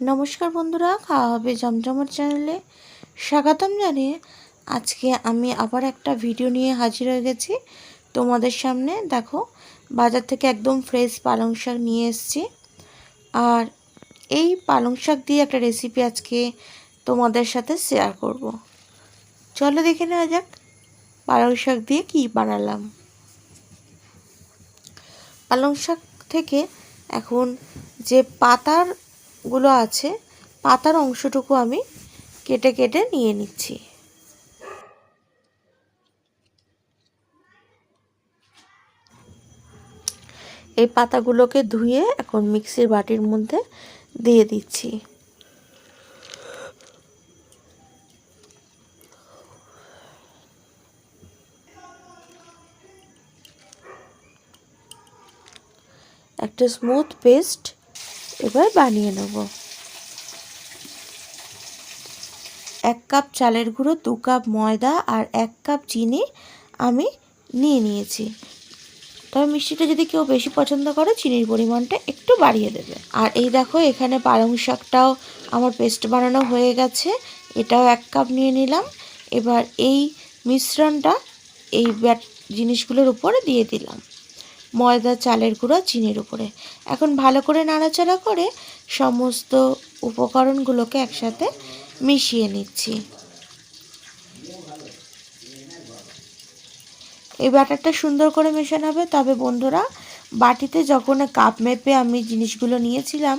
নমস্কার বন্ধুরা, খাওয়া হবে জমজমার চ্যানেলে। স্বাগতম জানিয়ে আজকে আমি আবার একটা ভিডিও নিয়ে হাজির হয়ে গেছি। তোমাদের সামনে দেখো, বাজার থেকে একদম ফ্রেশ পালং শাক নিয়ে এসেছি। আর এই পালং শাক দিয়ে একটা রেসিপি আজকে তোমাদের সাথে শেয়ার করব। চলো দেখে নেওয়া যাক, পালং শাক দিয়ে কী বানালাম। পালং শাক থেকে এখন যে পাতার গুলো আছে, পাতার অংশটুকু আমি কেটে কেটে নিয়ে নিচ্ছি। এই পাতাগুলোকে ধুয়ে এখন মিক্সির বাটির মধ্যে দিয়ে দিচ্ছি। একটা স্মুথ পেস্ট এবার বানিয়ে নেব। এক কাপ চালের গুঁড়ো, দু কাপ ময়দা আর এক কাপ চিনি আমি নিয়ে নিয়েছি। তবে মিষ্টিটা যদি কেউ বেশি পছন্দ করে, চিনির পরিমাণটা একটু বাড়িয়ে দেবে। আর এই দেখো, এখানে পালং শাকটাও আমার পেস্ট বানানো হয়ে গেছে। এটাও এক কাপ নিয়ে নিলাম। এবার এই মিশ্রণটা এই ব্যাট জিনিসগুলোর উপরে দিয়ে দিলাম। ময়দা, চালের গুঁড়ো, চিনির উপরে। এখন ভালো করে নাড়াচাড়া করে সমস্ত উপকরণগুলোকে একসাথে মিশিয়ে নিচ্ছি। এই ব্যাটারটা সুন্দর করে মেশানো হবে। তবে বন্ধুরা, বাটিতে যখন কাপ মেপে আমি জিনিসগুলো নিয়েছিলাম,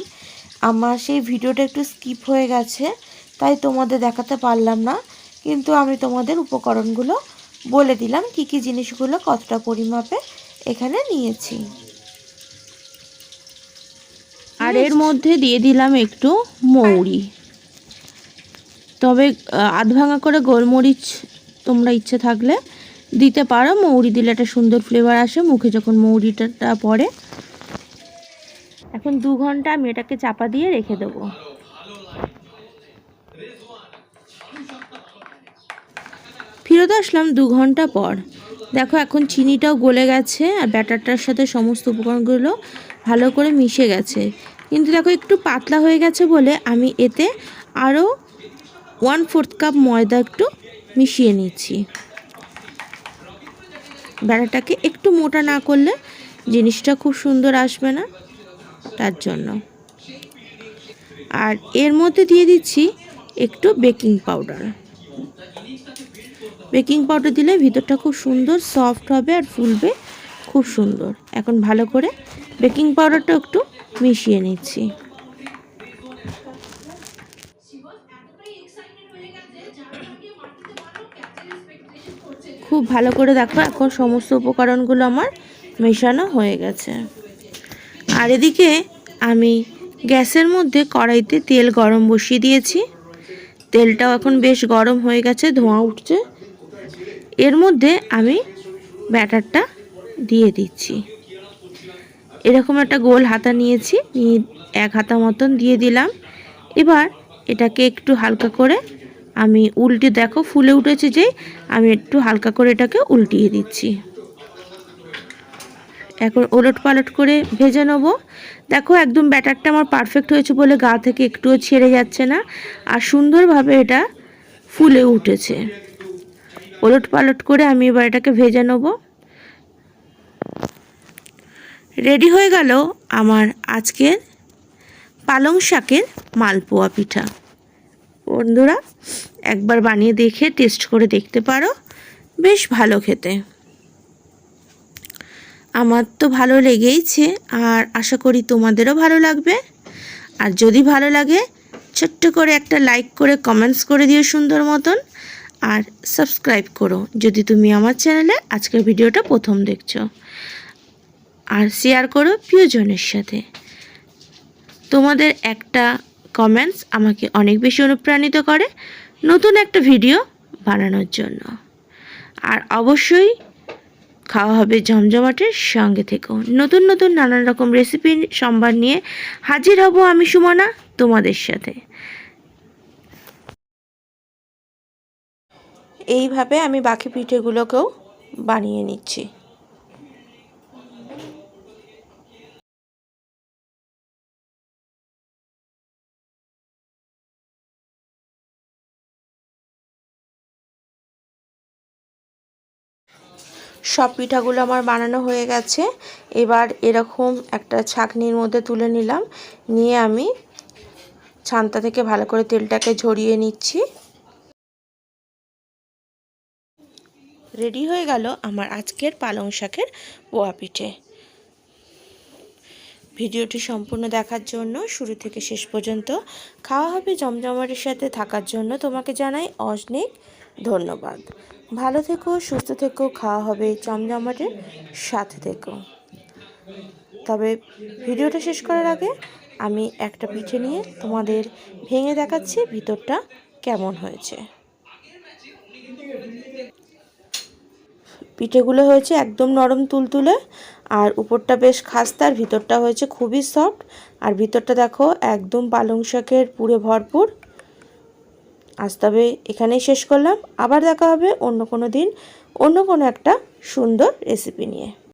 আমার সেই ভিডিওটা একটু স্কিপ হয়ে গেছে, তাই তোমাদের দেখাতে পারলাম না। কিন্তু আমি তোমাদের উপকরণগুলো বলে দিলাম, কি কি জিনিসগুলো কতটা পরিমাপে এখানে নিয়েছি। আর এর মধ্যে দিয়ে দিলাম একটু মৌরি। তবে আধ ভাঙা করে গোলমরিচ তোমরা ইচ্ছে থাকলে দিতে পারো। মৌরি দিলে একটা সুন্দর ফ্লেভার আসে মুখে যখন মৌরিটা পড়ে। এখন দু ঘণ্টা আমি এটাকে চাপা দিয়ে রেখে দেবো। ফিরত আসলাম দু ঘণ্টা পর। দেখো, এখন চিনিটাও গলে গেছে আর ব্যাটারটার সাথে সমস্ত উপকরণগুলো ভালো করে মিশে গেছে। কিন্তু দেখো, একটু পাতলা হয়ে গেছে বলে আমি এতে আরও ওয়ান ফোর্থ কাপ ময়দা একটু মিশিয়ে নিচ্ছি। ব্যাটারটাকে একটু মোটা না করলে জিনিসটা খুব সুন্দর আসবে না, তার জন্য। আর এর মধ্যে দিয়ে দিচ্ছি একটু বেকিং পাউডার। বেকিং পাউডার দিলে ভিতরটা খুব সুন্দর, সফট হবে আর ফুলবে খুব সুন্দর। এখন ভালো করে বেকিং পাউডারটা একটু মিশিয়ে নিচ্ছি। খুব ভালো করে দেখো, এখন সমস্ত উপকরণগুলো আমার মেশানো হয়ে গেছে। আর এদিকে আমি গ্যাসের মধ্যে কড়াইতে তেল গরম বসিয়ে দিয়েছি। তেলটাও এখন বেশ গরম হয়ে গেছে, ধোঁয়া উঠছে। এর মধ্যে আমি ব্যাটারটা দিয়ে দিচ্ছি। এরকম একটা গোল হাতা নিয়েছি, নিয়ে এক হাতা মতন দিয়ে দিলাম। এবার এটাকে একটু হালকা করে আমি উল্টে, দেখো ফুলে উঠেছে যে, আমি একটু হালকা করে এটাকে উল্টিয়ে দিচ্ছি। এখন ওলট পালট করে ভেজে নেব। দেখো একদম ব্যাটারটা আমার পারফেক্ট হয়েছে বলে গা থেকে একটুও ছেড়ে যাচ্ছে না, আর সুন্দরভাবে এটা ফুলে উঠেছে। ওলট পালট করে আমি এবার এটাকে ভেজে নেব। রেডি হয়ে গেল আমার আজকের পালং শাকের মালপোয়া পিঠা। বন্ধুরা, একবার বানিয়ে দেখে, টেস্ট করে দেখতে পারো। বেশ ভালো খেতে। আমার তো ভালো লেগেইছে আর আশা করি তোমাদেরও ভালো লাগবে। আর যদি ভালো লাগে, ছোট্ট করে একটা লাইক করে, কমেন্টস করে দিও সুন্দর মতন। আর সাবস্ক্রাইব করো যদি তুমি আমার চ্যানেলে আজকের ভিডিওটা প্রথম দেখছ। আর শেয়ার করো প্রিয়জনের সাথে। তোমাদের একটা কমেন্টস আমাকে অনেক বেশি অনুপ্রাণিত করে নতুন একটা ভিডিও বানানোর জন্য। আর অবশ্যই খাওয়া হবে জমজমাটের সঙ্গে থেকেও নতুন নতুন নানান রকম রেসিপি সম্ভার নিয়ে হাজির হব আমি সুমনা তোমাদের সাথে। এইভাবে আমি বাকি পিঠেগুলোকেও বানিয়ে নিচ্ছি। সব পিঠাগুলো আমার বানানো হয়ে গেছে। এবার এরকম একটা ছাকনির মধ্যে তুলে নিলাম। নিয়ে আমি ছান্তা থেকে ভালো করে তেলটাকে ঝরিয়ে নিচ্ছি। রেডি হয়ে গেল আমার আজকের পালং শাকের পোয়া পিঠে। ভিডিওটি সম্পূর্ণ দেখার জন্য শুরু থেকে শেষ পর্যন্ত খাওয়া হবে জমজমাটের সাথে থাকার জন্য তোমাকে জানাই অনেক ধন্যবাদ। ভালো থেকো, সুস্থ থেকো, খাওয়া হবে জমজমাটের সাথে থেকো। তবে ভিডিওটা শেষ করার আগে আমি একটা পিঠে নিয়ে তোমাদের ভেঙে দেখাচ্ছি ভিতরটা কেমন হয়েছে। পিঠেগুলো হয়েছে একদম নরম তুলতুলে, আর উপরটা বেশ খাস্তা, আর ভিতরটা হয়েছে খুবই সফট আর ভিতরটা দেখো একদম পালং শাকের পুরে ভরপুর। আজ তবে এখানেই শেষ করলাম। আবার দেখা হবে অন্য কোনো দিন, অন্য কোনো একটা সুন্দর রেসিপি নিয়ে।